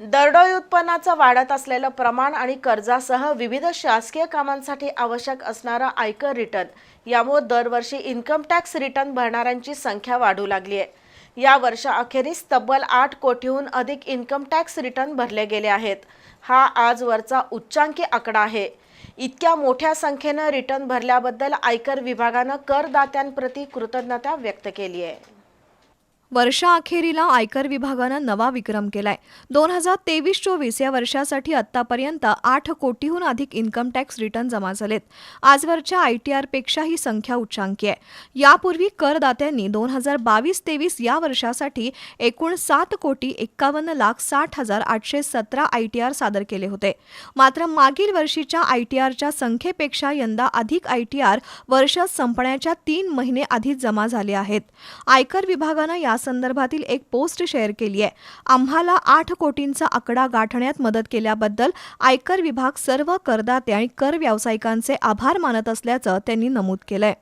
दरडोई उत्पन्नाचं वाढत असलेलं प्रमाण आणि कर्जासह विविध शासकीय कामांसाठी आवश्यक असणारा आयकर रिटर्न. यामुळे दरवर्षी इन्कम टॅक्स रिटर्न भरणाऱ्यांची संख्या वाढू लागली आहे. या वर्षाअखेरीस तब्बल आठ कोटीहून अधिक इन्कम टॅक्स रिटर्न भरले गेले आहेत. हा आजवरचा उच्चांकी आकडा आहे. इतक्या मोठ्या संख्येनं रिटर्न भरल्याबद्दल आयकर विभागानं करदात्यांप्रती कृतज्ञता व्यक्त केली आहे. वर्षाअखेरीला आयकर विभागानं नवा विक्रम केलाय. दोन हजार तेवीस चोवीस या वर्षासाठी आत्तापर्यंत आठ कोटीहून अधिक इन्कम टॅक्स रिटर्न जमा झालेत. आजवरच्या आय टी आरपेक्षा ही संख्या उच्चांकी आहे. यापूर्वी करदात्यांनी दोन हजार बावीस तेवीस या वर्षासाठी एकूण सात कोटी एक्कावन्न लाख साठ हजार आठशे सतरा आय टी आर सादर केले होते. मात्र मागील वर्षीच्या आय टी आरच्या संख्येपेक्षा यंदा अधिक आय टी आर वर्ष संपण्याच्या तीन महिने आधीच जमा झाले आहेत. आयकर विभागानं या संदर्भातील एक पोस्ट शेअर केली आहे. आम्हाला आठ कोटींचा आकडा गाठण्यात मदत केल्याबद्दल आयकर विभाग सर्व करदाते आणि कर व्यावसायिकांचे आभार मानत असल्याचं त्यांनी नमूद केलंय.